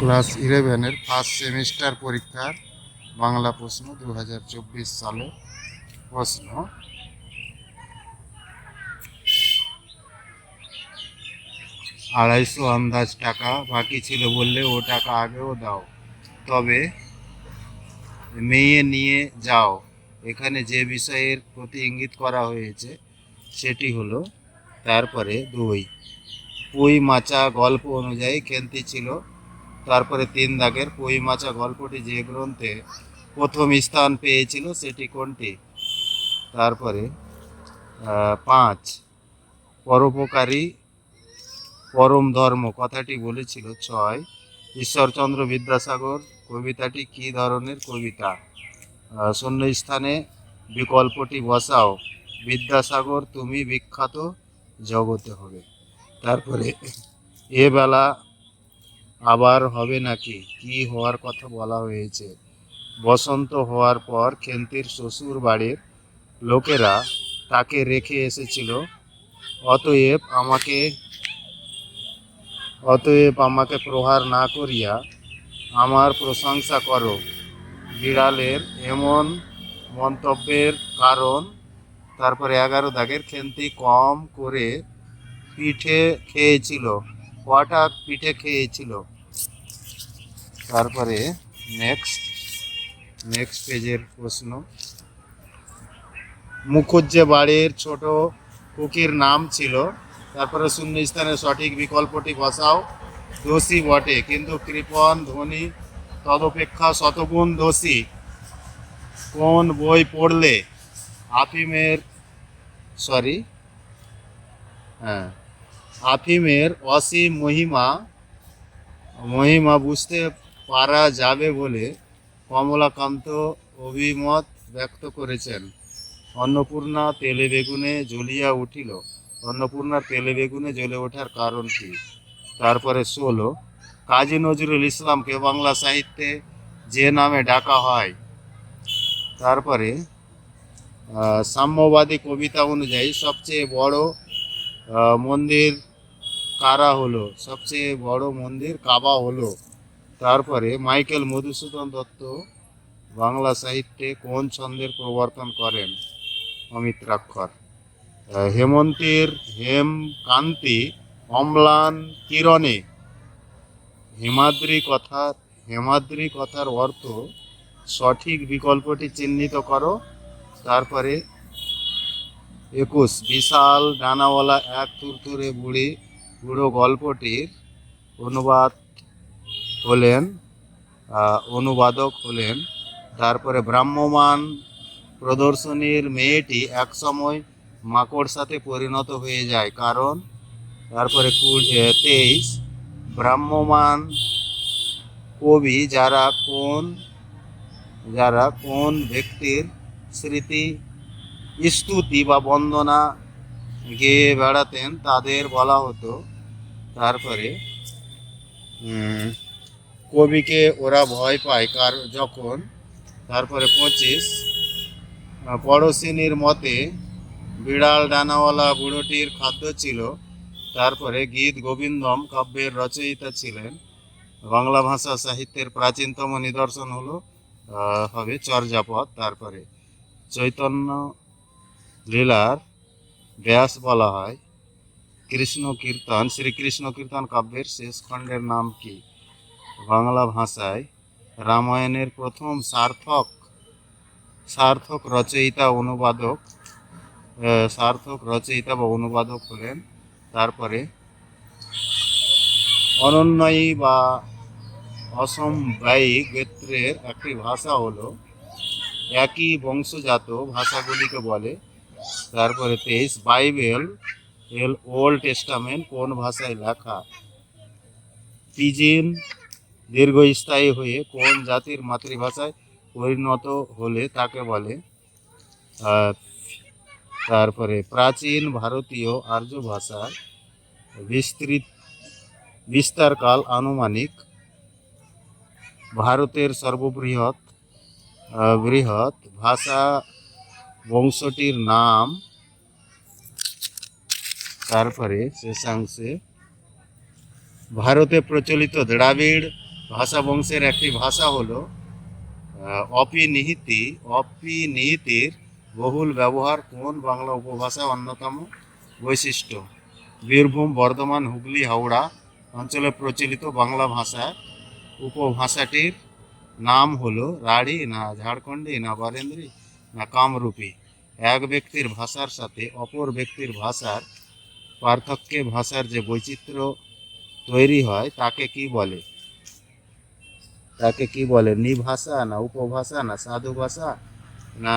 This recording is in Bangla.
ক্লাস ইলেভেনের ফার্স্ট সেমিস্টার পরীক্ষার বাংলা প্রশ্ন দু হাজার চব্বিশ সালে প্রশ্ন। আড়াইশো আন্দাজ টাকা বাকি ছিল বললে ও টাকা আগেও দাও, তবে মেয়ে নিয়ে যাও। এখানে যে বিষয়ের প্রতি ইঙ্গিত করা হয়েছে সেটি হলো, তারপরে দুই। পুই মাচা গল্প অনুযায়ী খেলতে ছিল তারপরে তিন দাগের পুই মাচা গল্পটি যে গ্রন্থে প্রথম স্থান পেয়েছিল সেটি কোনটি? তারপরে পাঁচ, পরোপকারী পরম ধর্ম, কথাটি বলেছিল ছয়, ঈশ্বরচন্দ্র বিদ্যাসাগর, কবিতাটি কী ধরনের কবিতা? শূন্য স্থানে বিকল্পটি বসাও, বিদ্যাসাগর তুমি বিখ্যাত জগতে হবে। তারপরে, এ বেলা আবার হবে নাকি? কি হওয়ার কথা বলা হয়েছে? বসন্ত হওয়ার পর খেন্তির শ্বশুর বাড়ির লোকেরা তাকে রেখে এসেছিল। অতএব আমাকে অতএব আমাকে প্রহার না করিয়া আমার প্রশংসা করো। বিড়ালের এমন মন্তব্যের কারণ, তারপরে এগারো দাগের খেন্তি কম করে পিঠে খেয়েছিল, কটা পিঠে খেয়েছিল? তারপরে নেক্সট নেক্সট পেজের প্রশ্ন। মুখুজ্জে বাড়ির ছোট কুকির নাম ছিল। তারপরে শূন্য স্থানে সঠিক বিকল্পটি বসাও। দোষী বটে, কিন্তু কৃপণ, ধনী, তদপেক্ষা শতগুণ দোষী। কোন বই পড়লে আফিমের সরি হ্যাঁ আফিমের অসীম মহিমা মহিমা বুঝতে পারা যাবে বলে কমলাকান্ত অভিমত ব্যক্ত করেছেন। অন্নপূর্ণা তেলে বেগুনে জ্বলিয়া উঠিল। অন্নপূর্ণার তেলে বেগুনে জ্বলে ওঠার কারণ কি? তারপরে ষোলো কাজী নজরুল ইসলামকে বাংলা সাহিত্যে যে নামে ডাকা হয়, তারপরে সাম্যবাদী কবিতা অনুযায়ী সবচেয়ে বড় মন্দির কারা হলো? সবচেয়ে বড় মন্দির কাবা হলো? তারপরে মাইকেল মধুসূদন দত্ত বাংলা সাহিত্যে কোন ছন্দের প্রবর্তন করেন? অমিত্রাক্ষর হেমন্তের হেম কান্তি অম্লান কিরণে। হেমাদ্রি কথা হেমাদ্রি কথার অর্থ সঠিক বিকল্পটি চিহ্নিত করো। তারপরে একুশ, বিশাল ডানাওয়ালা এক তুরতুরে বুড়ি বুড়ো গল্পটির অনুবাদ হলেন অনুবাদক হলেন, তারপরে ব্রাহ্মমান প্রদর্শনীর মেয়েটি একসময় মাকড় সাথে পরিণত হয়ে যায়। কারণ, তারপরে তেইশ ভ্রাম্যমান কবি যারা কোন যারা কোন ব্যক্তির স্মৃতি, স্তুতি বা বন্দনা গেয়ে বেড়াতেন, তাদের বলা হতো। তারপরে কবিকে ওরা ভয় পায়, কার যখন? তারপরে পঁচিশ। পড়শিনীর মতে বিড়াল ডানাওয়ালা বুড়োটির খাদ্য ছিল। তারপরে গীত গোবিন্দম কাব্যের রচয়িতা ছিলেন। বাংলা ভাষা সাহিত্যের প্রাচীনতম নিদর্শন হলো হবে চর্যাপদ। তারপরে চৈতন্য লীলার ব্যাস বলা হয়। কৃষ্ণ কীর্তন, শ্রীকৃষ্ণ কীর্তন কাব্যের শেষ খণ্ডের নাম কি? বাংলা ভাষায় রামায়ণের প্রথম সার্থক সার্থক রচয়িতা অনুবাদক সার্থক রচয়িতা বা অনুবাদক হলেন। তারপরে অনন্যয়ী বা অসমবায়ী গোত্রের একটি ভাষা হলো একই বংশজাত ভাষাগুলিকে বলে। তারপরে তেইশ বাইবেল এল ওল্ড টেস্টামেন্ট কোন ভাষায় লেখা? পিজিন দীর্ঘস্থায়ী হয়ে কোন জাতির মাতৃভাষায় পরিণত হলে তাকে বলে তারপরে প্রাচীন ভারতীয় আর্য ভাষার বিস্তৃত, বিস্তারকাল আনুমানিক, ভারতের সর্ববৃহৎ বৃহৎ ভাষা বংশটির নাম, তারপরে শেষাংশে ভারতে প্রচলিত দ্রাবিড় ভাষা বংশের একটি ভাষা হলো অপিনিহিতি। অপিনিহিতির বহুল ব্যবহার কোন বাংলা উপভাষা অন্যতম বৈশিষ্ট্য। বীরভূম, বর্ধমান, হুগলি, হাওড়া অঞ্চলে প্রচলিত বাংলা ভাষার উপভাষাটির নাম হলো রাঢ়ী, না ঝাড়খণ্ডী, না বারেন্দ্রী, না কামরূপী। এক ব্যক্তির ভাষার সাথে অপর ব্যক্তির ভাষার পার্থক্যে ভাষার যে বৈচিত্র্য তৈরি হয়, তাকে কি বলে? তাকে কি বলে? নিভাষা না উপভাষা না সাধু ভাষা না